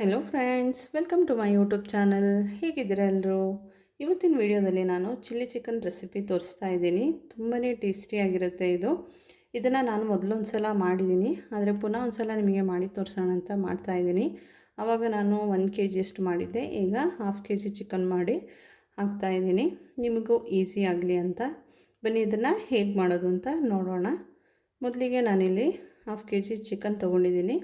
Hello friends welcome to my YouTube channel ಹೇಗಿದ್ದೀರಾ ಎಲ್ಲರೂ ಇವತ್ತಿನ ವಿಡಿಯೋದಲ್ಲಿ ನಾನು ಚಿಲ್ಲಿ ಚಿಕನ್ ರೆಸಿಪಿ ತೋರಿಸ್ತಾ ಇದ್ದೀನಿ. ತುಂಬಾ ಟೇಸ್ಟಿಯಾಗಿರುತ್ತೆ ಇದು. ಇದನ್ನು ನಾನು ಮೊದಲೊಂದು ಸಲ ಮಾಡಿದ್ದೀನಿ. ಆದರೆ ಪುನಃ ಒಂದು ಸಲ ನಿಮಗೆ ಮಾಡಿ ತೋರಿಸೋಣ ಅಂತ ಮಾಡ್ತಾ ಇದ್ದೀನಿ. ಆವಾಗ ನಾನು ಒನ್ ಕೆ ಜಿಯಷ್ಟು ಮಾಡಿದ್ದೆ. ಈಗ ಹಾಫ್ ಕೆ ಜಿ ಚಿಕನ್ ಮಾಡಿ ಹಾಕ್ತಾಯಿದ್ದೀನಿ ನಿಮಗೂ ಈಸಿ ಆಗಲಿ ಅಂತ. ಬನ್ನಿ ಇದನ್ನು ಹೇಗೆ ಮಾಡೋದು ಅಂತ ನೋಡೋಣ. ಮೊದಲಿಗೆ ನಾನಿಲ್ಲಿ ಹಾಫ್ ಕೆ ಜಿ ಚಿಕನ್ ತೊಗೊಂಡಿದ್ದೀನಿ.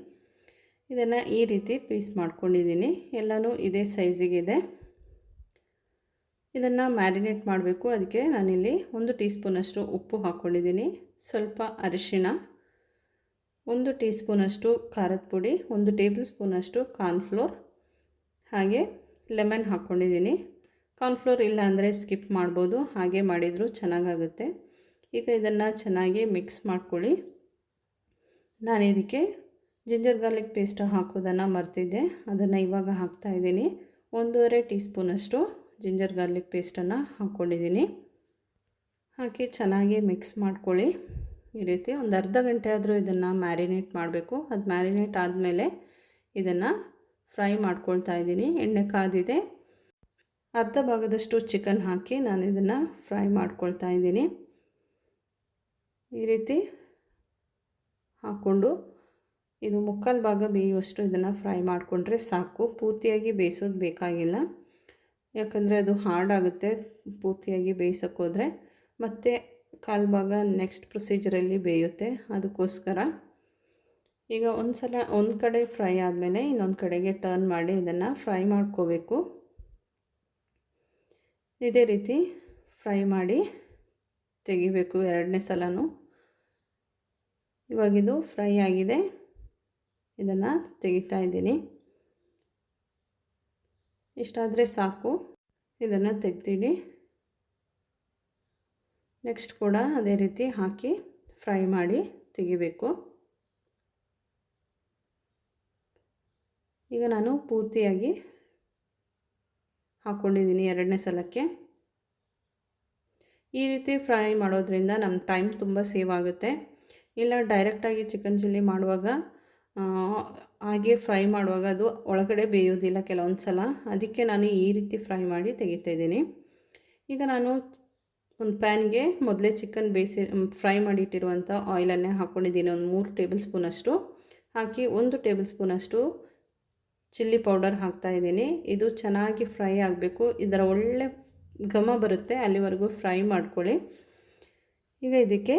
ಇದನ್ನು ಈ ರೀತಿ ಪೀಸ್ ಮಾಡ್ಕೊಂಡಿದ್ದೀನಿ. ಎಲ್ಲನೂ ಇದೇ ಸೈಜಿಗಿದೆ ಇದನ್ನು ಮ್ಯಾರಿನೇಟ್ ಮಾಡಬೇಕು. ಅದಕ್ಕೆ ನಾನಿಲ್ಲಿ ಒಂದು ಟೀ ಸ್ಪೂನಷ್ಟು ಉಪ್ಪು ಹಾಕ್ಕೊಂಡಿದ್ದೀನಿ ಸ್ವಲ್ಪ ಅರಿಶಿಣ, ಒಂದು ಟೀ ಸ್ಪೂನಷ್ಟು ಖಾರದ ಪುಡಿ, ಒಂದು ಟೇಬಲ್ ಸ್ಪೂನಷ್ಟು ಕಾರ್ನ್ಫ್ಲೋರ್, ಹಾಗೆ ಲೆಮನ್ ಹಾಕ್ಕೊಂಡಿದ್ದೀನಿ ಕಾರ್ನ್ಫ್ಲೋರ್ ಇಲ್ಲ ಅಂದರೆ ಸ್ಕಿಪ್ ಮಾಡ್ಬೋದು. ಹಾಗೆ ಮಾಡಿದರೂ ಚೆನ್ನಾಗಾಗುತ್ತೆ. ಈಗ ಇದನ್ನು ಚೆನ್ನಾಗಿ ಮಿಕ್ಸ್ ಮಾಡ್ಕೊಳ್ಳಿ. ನಾನು ಇದಕ್ಕೆ ಜಿಂಜರ್ ಗಾರ್ಲಿಕ್ ಪೇಸ್ಟ್ ಹಾಕೋದನ್ನು ಮರ್ತಿದ್ದೆ. ಅದನ್ನು ಇವಾಗ ಹಾಕ್ತಾಯಿದ್ದೀನಿ ಒಂದೂವರೆ ಟೀ ಸ್ಪೂನಷ್ಟು ಜಿಂಜರ್ ಗಾರ್ಲಿಕ್ ಪೇಸ್ಟನ್ನು ಹಾಕ್ಕೊಂಡಿದ್ದೀನಿ ಹಾಕಿ ಚೆನ್ನಾಗಿ ಮಿಕ್ಸ್ ಮಾಡ್ಕೊಳ್ಳಿ. ಈ ರೀತಿ ಒಂದು ಅರ್ಧ ಗಂಟೆ ಆದರೂ ಇದನ್ನು ಮ್ಯಾರಿನೇಟ್ ಮಾಡಬೇಕು. ಅದು ಮ್ಯಾರಿನೇಟ್ ಆದಮೇಲೆ ಇದನ್ನು ಫ್ರೈ ಮಾಡ್ಕೊಳ್ತಾ ಇದ್ದೀನಿ. ಎಣ್ಣೆ ಕಾದಿದೆ. ಅರ್ಧ ಭಾಗದಷ್ಟು ಚಿಕನ್ ಹಾಕಿ ನಾನು ಇದನ್ನು ಫ್ರೈ ಮಾಡ್ಕೊಳ್ತಾ ಇದ್ದೀನಿ. ಈ ರೀತಿ ಹಾಕ್ಕೊಂಡು ಇದು ಮುಕ್ಕಾಲು ಭಾಗ ಬೇಯುವಷ್ಟು ಇದನ್ನು ಫ್ರೈ ಮಾಡಿಕೊಂಡ್ರೆ ಸಾಕು. ಪೂರ್ತಿಯಾಗಿ ಬೇಯಿಸೋದು ಬೇಕಾಗಿಲ್ಲ. ಯಾಕಂದರೆ ಅದು ಹಾರ್ಡ್ ಆಗುತ್ತೆ ಪೂರ್ತಿಯಾಗಿ ಬೇಯಿಸೋಕ್ಕೋದ್ರೆ ಮತ್ತು ಕಾಲು ಭಾಗ ನೆಕ್ಸ್ಟ್ ಪ್ರೊಸೀಜರಲ್ಲಿ ಬೇಯುತ್ತೆ ಅದಕ್ಕೋಸ್ಕರ. ಈಗ ಒಂದು ಸಲ ಒಂದು ಕಡೆ ಫ್ರೈ ಆದಮೇಲೆ ಇನ್ನೊಂದು ಕಡೆಗೆ ಟರ್ನ್ ಮಾಡಿ ಇದನ್ನು ಫ್ರೈ ಮಾಡ್ಕೋಬೇಕು. ಇದೇ ರೀತಿ ಫ್ರೈ ಮಾಡಿ ತೆಗಿಬೇಕು ಎರಡನೇ ಸಲನೂ. ಇವಾಗಿದು ಫ್ರೈ ಆಗಿದೆ. ಇದನ್ನು ತೆಗಿತಾ ಇದ್ದೀನಿ. ಇಷ್ಟಾದರೆ ಸಾಕು. ಇದನ್ನು ತೆಗ್ದಿಡಿ. ನೆಕ್ಸ್ಟ್ ಕೂಡ ಅದೇ ರೀತಿ ಹಾಕಿ ಫ್ರೈ ಮಾಡಿ ತೆಗಿಬೇಕು. ಈಗ ನಾನು ಪೂರ್ತಿಯಾಗಿ ಹಾಕ್ಕೊಂಡಿದ್ದೀನಿ ಎರಡನೇ ಸಲಕ್ಕೆ. ಈ ರೀತಿ ಫ್ರೈ ಮಾಡೋದ್ರಿಂದ ನಮ್ಮ ಟೈಮ್ ತುಂಬ ಸೇವ್ ಆಗುತ್ತೆ. ಇಲ್ಲ ಡೈರೆಕ್ಟಾಗಿ ಚಿಕನ್ ಚಿಲ್ಲಿ ಮಾಡುವಾಗ ಹಾಗೆ ಫ್ರೈ ಮಾಡುವಾಗ ಅದು ಒಳಗಡೆ ಬೇಯೋದಿಲ್ಲ ಕೆಲವೊಂದು ಸಲ ಅದಕ್ಕೆ ನಾನು ಈ ರೀತಿ ಫ್ರೈ ಮಾಡಿ ತೆಗಿತಾ ಇದ್ದೀನಿ. ಈಗ ನಾನು ಒಂದು ಪ್ಯಾನ್ಗೆ ಮೊದಲೇ ಚಿಕನ್ ಬೇಯಿಸಿ ಫ್ರೈ ಮಾಡಿಟ್ಟಿರುವಂಥ ಆಯಿಲನ್ನೇ ಹಾಕ್ಕೊಂಡಿದ್ದೀನಿ ಒಂದು ಮೂರು ಟೇಬಲ್ ಸ್ಪೂನಷ್ಟು ಹಾಕಿ ಒಂದು ಟೇಬಲ್ ಸ್ಪೂನಷ್ಟು ಚಿಲ್ಲಿ ಪೌಡರ್ ಹಾಕ್ತಾಯಿದ್ದೀನಿ ಇದು ಚೆನ್ನಾಗಿ ಫ್ರೈ ಆಗಬೇಕು. ಇದರ ಒಳ್ಳೆ ಘಮ ಬರುತ್ತೆ. ಅಲ್ಲಿವರೆಗೂ ಫ್ರೈ ಮಾಡ್ಕೊಳ್ಳಿ. ಈಗ ಇದಕ್ಕೆ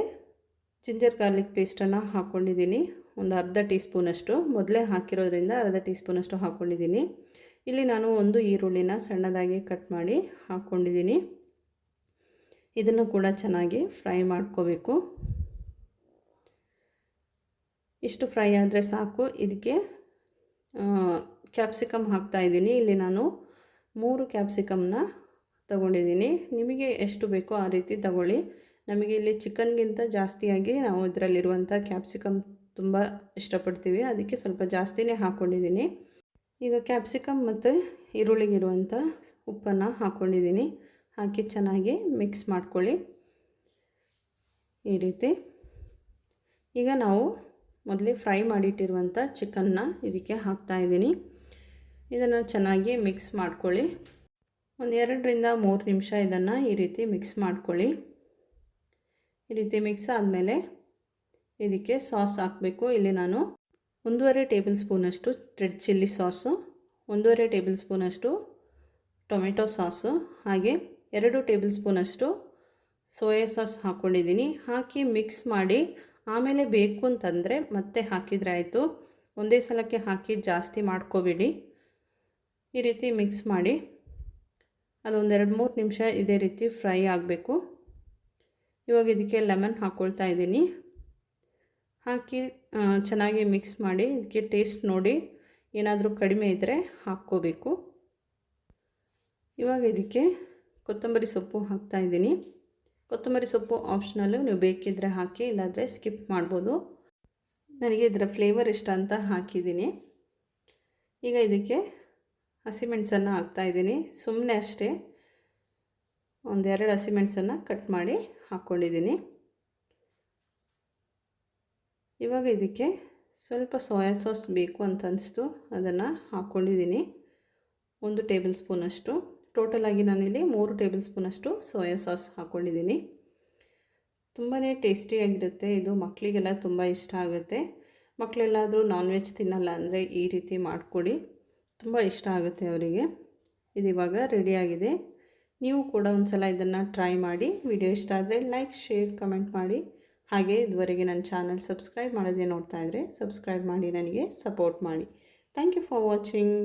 ಜಿಂಜರ್ ಗಾರ್ಲಿಕ್ ಪೇಸ್ಟನ್ನು ಹಾಕ್ಕೊಂಡಿದ್ದೀನಿ ಒಂದು ಅರ್ಧ ಟೀ ಸ್ಪೂನಷ್ಟು ಮೊದಲೇ ಹಾಕಿರೋದ್ರಿಂದ ಅರ್ಧ ಟೀ ಸ್ಪೂನಷ್ಟು ಹಾಕ್ಕೊಂಡಿದ್ದೀನಿ ಇಲ್ಲಿ ನಾನು ಒಂದು ಈರುಳ್ಳಿನ ಸಣ್ಣದಾಗಿ ಕಟ್ ಮಾಡಿ ಹಾಕ್ಕೊಂಡಿದ್ದೀನಿ ಇದನ್ನು ಕೂಡ ಚೆನ್ನಾಗಿ ಫ್ರೈ ಮಾಡ್ಕೋಬೇಕು. ಇಷ್ಟು ಫ್ರೈ ಆದರೆ ಸಾಕು. ಇದಕ್ಕೆ ಕ್ಯಾಪ್ಸಿಕಮ್ ಹಾಕ್ತಾಯಿದ್ದೀನಿ ಇಲ್ಲಿ ನಾನು ಮೂರು ಕ್ಯಾಪ್ಸಿಕಮ್ನ ತಗೊಂಡಿದ್ದೀನಿ. ನಿಮಗೆ ಎಷ್ಟು ಬೇಕೋ ಆ ರೀತಿ ತಗೊಳ್ಳಿ. ನಮಗೆ ಇಲ್ಲಿ ಚಿಕನ್ಗಿಂತ ಜಾಸ್ತಿಯಾಗಿ ನಾವು ಇದರಲ್ಲಿರುವಂಥ ಕ್ಯಾಪ್ಸಿಕಮ್ ತುಂಬ ಇಷ್ಟಪಡ್ತೀವಿ. ಅದಕ್ಕೆ ಸ್ವಲ್ಪ ಜಾಸ್ತಿನೇ ಹಾಕ್ಕೊಂಡಿದ್ದೀನಿ ಈಗ ಕ್ಯಾಪ್ಸಿಕಮ್ ಮತ್ತು ಈರುಳ್ಳಿಗಿರುವಂಥ ಉಪ್ಪನ್ನು ಹಾಕ್ಕೊಂಡಿದ್ದೀನಿ ಹಾಕಿ ಚೆನ್ನಾಗಿ ಮಿಕ್ಸ್ ಮಾಡ್ಕೊಳ್ಳಿ. ಈ ರೀತಿ. ಈಗ ನಾವು ಮೊದಲೇ ಫ್ರೈ ಮಾಡಿಟ್ಟಿರುವಂಥ ಚಿಕನ್ನ ಇದಕ್ಕೆ ಹಾಕ್ತಾಯಿದ್ದೀನಿ ಇದನ್ನು ಚೆನ್ನಾಗಿ ಮಿಕ್ಸ್ ಮಾಡ್ಕೊಳ್ಳಿ. ಒಂದು ಎರಡರಿಂದ ಮೂರು ನಿಮಿಷ ಇದನ್ನು ಈ ರೀತಿ ಮಿಕ್ಸ್ ಮಾಡ್ಕೊಳ್ಳಿ. ಈ ರೀತಿ ಮಿಕ್ಸ್ ಆದಮೇಲೆ ಇದಕ್ಕೆ ಸಾಸ್ ಹಾಕಬೇಕು. ಇಲ್ಲಿ ನಾನು ಒಂದೂವರೆ ಟೇಬಲ್ ಸ್ಪೂನಷ್ಟು ರೆಡ್ ಚಿಲ್ಲಿ ಸಾಸು, ಒಂದೂವರೆ ಟೇಬಲ್ ಸ್ಪೂನಷ್ಟು ಟೊಮೆಟೊ ಸಾಸು, ಹಾಗೆ ಎರಡು ಟೇಬಲ್ ಸ್ಪೂನಷ್ಟು ಸೋಯಾ ಸಾಸ್ ಹಾಕ್ಕೊಂಡಿದ್ದೀನಿ ಹಾಕಿ ಮಿಕ್ಸ್ ಮಾಡಿ ಆಮೇಲೆ ಬೇಕು ಅಂತಂದರೆ ಮತ್ತೆ ಹಾಕಿದರೆ ಆಯಿತು. ಒಂದೇ ಸಲಕ್ಕೆ ಹಾಕಿ ಜಾಸ್ತಿ ಮಾಡ್ಕೋಬೇಡಿ. ಈ ರೀತಿ ಮಿಕ್ಸ್ ಮಾಡಿ ಅದೊಂದು ಎರಡು ಮೂರು ನಿಮಿಷ ಇದೇ ರೀತಿ ಫ್ರೈ ಆಗಬೇಕು. ಇವಾಗ ಇದಕ್ಕೆ ಲೆಮನ್ ಹಾಕ್ಕೊಳ್ತಾ ಇದ್ದೀನಿ. ಹಾಕಿ ಚೆನ್ನಾಗಿ ಮಿಕ್ಸ್ ಮಾಡಿ, ಇದಕ್ಕೆ ಟೇಸ್ಟ್ ನೋಡಿ, ಏನಾದರೂ ಕಡಿಮೆ ಇದ್ದರೆ ಹಾಕ್ಕೋಬೇಕು. ಇವಾಗ ಇದಕ್ಕೆ ಕೊತ್ತಂಬರಿ ಸೊಪ್ಪು ಹಾಕ್ತಾಯಿದ್ದೀನಿ ಕೊತ್ತಂಬರಿ ಸೊಪ್ಪು ಆಪ್ಷನಲ್ಲು ನೀವು ಬೇಕಿದ್ದರೆ ಹಾಕಿ, ಇಲ್ಲಾಂದರೆ ಸ್ಕಿಪ್ ಮಾಡ್ಬೋದು. ನನಗೆ ಇದರ ಫ್ಲೇವರ್ ಇಷ್ಟ ಅಂತ ಹಾಕಿದ್ದೀನಿ. ಈಗ ಇದಕ್ಕೆ ಹಸಿಮೆಣಸನ್ನು ಹಾಕ್ತಾಯಿದ್ದೀನಿ ಸುಮ್ಮನೆ ಅಷ್ಟೇ, ಒಂದೆರಡು ಹಸಿಮೆಣಸನ್ನು ಕಟ್ ಮಾಡಿ ಹಾಕ್ಕೊಂಡಿದ್ದೀನಿ ಇವಾಗ ಇದಕ್ಕೆ ಸ್ವಲ್ಪ ಸೋಯಾ ಸಾಸ್ ಬೇಕು ಅಂತ ಅನ್ನಿಸ್ತು ಅದನ್ನು ಹಾಕ್ಕೊಂಡಿದ್ದೀನಿ ಒಂದು ಟೇಬಲ್ ಸ್ಪೂನಷ್ಟು ಟೋಟಲಾಗಿ ನಾನಿಲ್ಲಿ ಮೂರು ಟೇಬಲ್ ಸ್ಪೂನಷ್ಟು ಸೋಯಾ ಸಾಸ್ ಹಾಕ್ಕೊಂಡಿದ್ದೀನಿ ತುಂಬಾ ಟೇಸ್ಟಿಯಾಗಿರುತ್ತೆ ಇದು ಮಕ್ಕಳಿಗೆಲ್ಲ ತುಂಬ ಇಷ್ಟ ಆಗುತ್ತೆ. ಮಕ್ಕಳೆಲ್ಲಾದರೂ ನಾನ್ ವೆಜ್ ತಿನ್ನಲ್ಲ ಅಂದರೆ ಈ ರೀತಿ ಮಾಡಿಕೊಡಿ. ತುಂಬ ಇಷ್ಟ ಆಗುತ್ತೆ ಅವರಿಗೆ. ಇದು ಇವಾಗ ರೆಡಿಯಾಗಿದೆ ನೀವು ಕೂಡ ಒಂದು ಸಲ ಇದನ್ನು ಟ್ರೈ ಮಾಡಿ. ವಿಡಿಯೋ ಇಷ್ಟ ಆದರೆ ಲೈಕ್ ಶೇರ್ ಕಮೆಂಟ್ ಮಾಡಿ. ಹಾಗೆ ಇದುವರೆಗೆ ನನ್ನ ಚಾನಲ್ ಸಬ್ಸ್ಕ್ರೈಬ್ ಮಾಡೋದೇ ನೋಡ್ತಾ ಇದ್ದರೆ ಸಬ್ಸ್ಕ್ರೈಬ್ ಮಾಡಿ, ನನಗೆ ಸಪೋರ್ಟ್ ಮಾಡಿ. Thank you for watching.